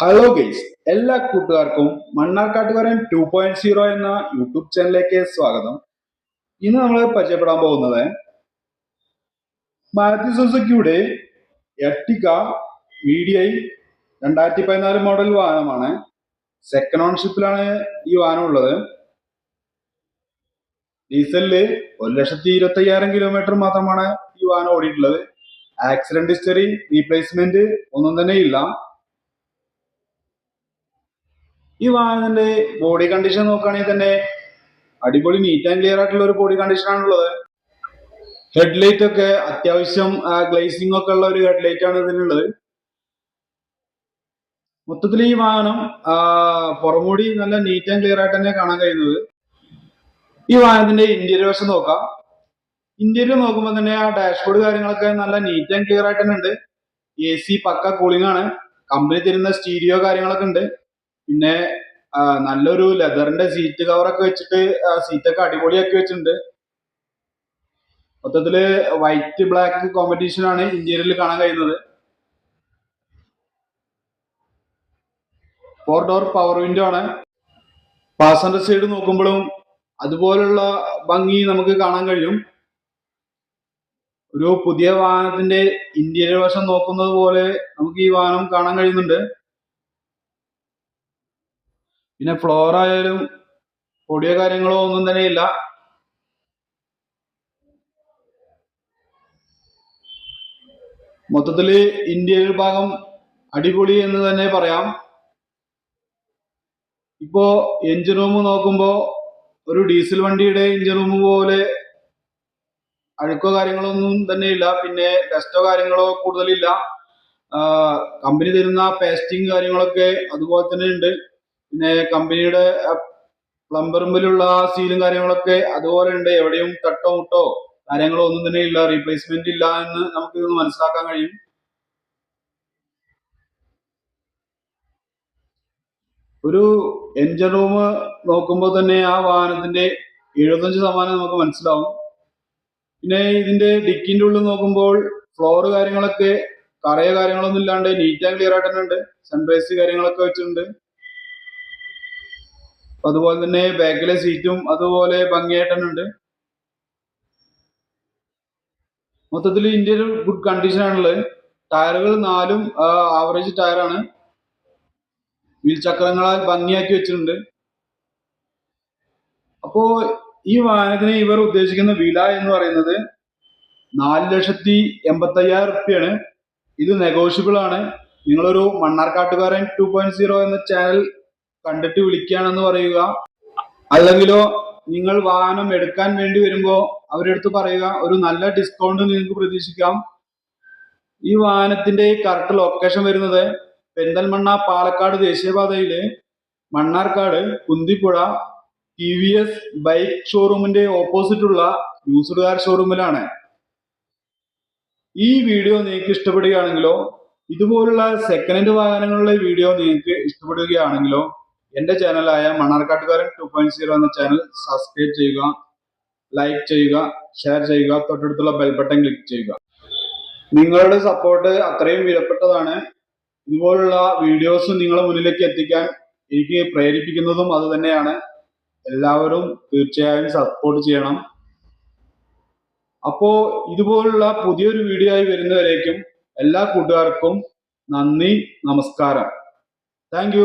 Hello guys എല്ലാ കൂട്ടുകാർക്കും മണ്ണാർക്കാട്ടുകാരൻ ടു പോയിന്റ് സീറോ എന്ന യൂട്യൂബ് ചാനലിലേക്ക് സ്വാഗതം. ഇന്ന് നമ്മൾ പരിചയപ്പെടാൻ പോകുന്നത് മാരുതി സുസുക്കിയുടെ എർട്ടിക വി ഡി ഐ രണ്ടായിരത്തി പതിനാല് മോഡൽ വാഹനമാണ്. സെക്കൻഡ് ഓൺഷിപ്പിലാണ് ഈ വാഹനം ഉള്ളത്. ഡീസലിൽ ഒരു ലക്ഷത്തി ഇരുപത്തി അയ്യായിരം കിലോമീറ്റർ മാത്രമാണ് ഈ വാഹനം ഓടിയിട്ടുള്ളത്. ആക്സിഡന്റ് ഹിസ്റ്ററി റീപ്ലേസ്മെന്റ് ഒന്നും തന്നെ ഇല്ല ഈ വാഹനത്തിന്റെ ബോഡി കണ്ടീഷൻ നോക്കുകയാണെങ്കിൽ തന്നെ അടിപൊളി നീറ്റ് ആൻഡ് ക്ലിയർ ആയിട്ടുള്ള ഒരു ബോഡി കണ്ടീഷൻ ആണുള്ളത്. ഹെഡ്ലൈറ്റ് ഒക്കെ അത്യാവശ്യം ഗ്ലേസിംഗ് ഒക്കെ ഉള്ള ഒരു ഹെഡ്ലൈറ്റ് ആണ് ഇതിനുള്ളത്. മൊത്തത്തിൽ ഈ വാഹനം പുറമുടി നല്ല നീറ്റ് ആൻഡ് ക്ലിയർ ആയിട്ട് തന്നെ കാണാൻ കഴിയുന്നത്. ഈ വാഹനത്തിന്റെ ഇന്റീരിയർ വശം നോക്കാം. ഇന്റീരിയർ നോക്കുമ്പോൾ തന്നെ ആ ഡാഷ്ബോർഡ് കാര്യങ്ങളൊക്കെ നല്ല നീറ്റ് ആൻഡ് ക്ലിയർ ആയിട്ട് തന്നെ ഉണ്ട്. എ സി പക്ക കൂളിംഗ് ആണ്. കമ്പനി തരുന്ന സ്റ്റീരിയോ കാര്യങ്ങളൊക്കെ ഉണ്ട്. പിന്നെ നല്ലൊരു ലെതറിന്റെ സീറ്റ് കവറൊക്കെ വെച്ചിട്ട് സീറ്റൊക്കെ അടിപൊളിയാക്കി വെച്ചിട്ടുണ്ട്. മൊത്തത്തിൽ വൈറ്റ് ബ്ലാക്ക് കോമ്പറ്റീഷൻ ആണ് ഇന്റീരിയറിൽ കാണാൻ കഴിയുന്നത്. ഫോർ ഡോർ പവർ വിൻഡോ ആണ്. പാസഞ്ചർ സൈഡ് നോക്കുമ്പോഴും അതുപോലുള്ള ഭംഗി നമുക്ക് കാണാൻ കഴിയും. ഒരു പുതിയ വാഹനത്തിന്റെ ഇന്റീരിയർ വശം നോക്കുന്നത് പോലെ നമുക്ക് ഈ വാഹനം കാണാൻ കഴിയുന്നുണ്ട്. പിന്നെ ഫ്ലോർ ആയാലും പൊടിയോ കാര്യങ്ങളോ ഒന്നും തന്നെ ഇല്ല. മൊത്തത്തിൽ ഇന്ത്യയിൽ ഭാഗം അടിപൊളി എന്ന് തന്നെ പറയാം. ഇപ്പോ എഞ്ചിൻ റൂം നോക്കുമ്പോ ഒരു ഡീസൽ വണ്ടിയുടെ എഞ്ചിൻ റൂം പോലെ അഴുക്കോ കാര്യങ്ങളൊന്നും തന്നെ ഇല്ല. പിന്നെ ഡസ്റ്റോ കാര്യങ്ങളോ കൂടുതലില്ല. കമ്പനി തരുന്ന പേസ്റ്റിംഗ് കാര്യങ്ങളൊക്കെ അതുപോലെ തന്നെ ഉണ്ട്. പിന്നെ കമ്പനിയുടെ പ്ലംബറുമ്പിലുള്ള സീലും കാര്യങ്ങളൊക്കെ അതുപോലെ ഉണ്ട്. എവിടെയും തട്ടോ മുട്ടോ കാര്യങ്ങളോ ഒന്നും തന്നെ ഇല്ല. റീപ്ലേസ്മെന്റ് ഇല്ല എന്ന് നമുക്ക് ഇതൊന്ന് മനസ്സിലാക്കാൻ കഴിയും. ഒരു എൻജിൻ റൂം നോക്കുമ്പോൾ തന്നെ ആ വാഹനത്തിന്റെ എഴുപത്തഞ്ച് ശതമാനം നമുക്ക് മനസ്സിലാവും. പിന്നെ ഇതിന്റെ ഡിക്കിന്റെ ഉള്ളിൽ നോക്കുമ്പോൾ ഫ്ലോർ കാര്യങ്ങളൊക്കെ കറയ കാര്യങ്ങളൊന്നും ഇല്ലാണ്ട് നീറ്റ് ആൻഡ് ക്ലിയർ ആയിട്ട് തന്നെ ഉണ്ട് സൺറൈസ് കാര്യങ്ങളൊക്കെ വെച്ചിട്ടുണ്ട്. അതുപോലെ തന്നെ ബാക്കിലെ സീറ്റും അതുപോലെ ഭംഗിയായിട്ടുണ്ട് മൊത്തത്തിൽ ഇന്ത്യ ഒരു ഗുഡ് കണ്ടീഷൻ ആണുള്ളത്. ടയറുകൾ നാലും ആവറേജ് ടയറാണ്. വീൽ ചക്രങ്ങളാൽ ഭംഗിയാക്കി വെച്ചിട്ടുണ്ട്. അപ്പോ ഈ വാഹനത്തിന് ഇവർ ഉദ്ദേശിക്കുന്ന വില എന്ന് പറയുന്നത് നാല് ലക്ഷത്തി എൺപത്തി അയ്യായിരം റുപ്യാണ്. ഇത് നെഗോഷ്യബിൾ ആണ്. നിങ്ങളൊരു മണ്ണാർക്കാട്ടുകാരൻ ടു പോയിന്റ് സീറോ എന്ന ചാനൽ കണ്ടിട്ട് വിളിക്കുകയാണെന്ന് പറയുക. അല്ലെങ്കിലോ നിങ്ങൾ വാഹനം എടുക്കാൻ വേണ്ടി വരുമ്പോൾ അവരെടുത്ത് പറയുക ഒരു നല്ല ഡിസ്കൗണ്ട് നിങ്ങൾക്ക് പ്രതീക്ഷിക്കാം. ഈ വാഹനത്തിന്റെ കറക്റ്റ് ലൊക്കേഷൻ വരുന്നത് പെന്തൽമണ്ണ പാലക്കാട് ദേശീയപാതയിൽ. Mannarkkad Kunthipuzha T V S bike ഷോറൂമിന്റെ ഓപ്പോസിറ്റുള്ള യൂസ്ഡ് കാർ ഷോറൂമിലാണ് ഈ വീഡിയോ നിങ്ങൾക്ക് ഇഷ്ടപ്പെടുകയാണെങ്കിലോ ഇതുപോലുള്ള സെക്കൻഡ് ഹാൻഡ് വാഹനങ്ങളുടെ വീഡിയോ നിങ്ങൾക്ക് ഇഷ്ടപ്പെടുകയാണെങ്കിലോ എന്റെ ചാനലായ മണ്ണാർക്കാട്ടുകാരൻ ടു പോയിന്റ് സീറോ എന്ന ചാനൽ സബ്സ്ക്രൈബ് ചെയ്യുക ലൈക്ക് ചെയ്യുക ഷെയർ ചെയ്യുക തൊട്ടടുത്തുള്ള ബെൽ ബട്ടൺ ക്ലിക്ക് ചെയ്യുക. നിങ്ങളുടെ സപ്പോർട്ട് അത്രയും വിലപ്പെട്ടതാണ്. ഇതുപോലുള്ള വീഡിയോസ് നിങ്ങളുടെ മുന്നിലേക്ക് എത്തിക്കാൻ എനിക്ക് പ്രേരിപ്പിക്കുന്നതും അത് തന്നെയാണ്. എല്ലാവരും തീർച്ചയായും സപ്പോർട്ട് ചെയ്യണം. അപ്പോ ഇതുപോലുള്ള പുതിയൊരു വീഡിയോ ആയി വരുന്നവരേക്കും എല്ലാ കൂട്ടുകാർക്കും നന്ദി നമസ്കാരം. താങ്ക്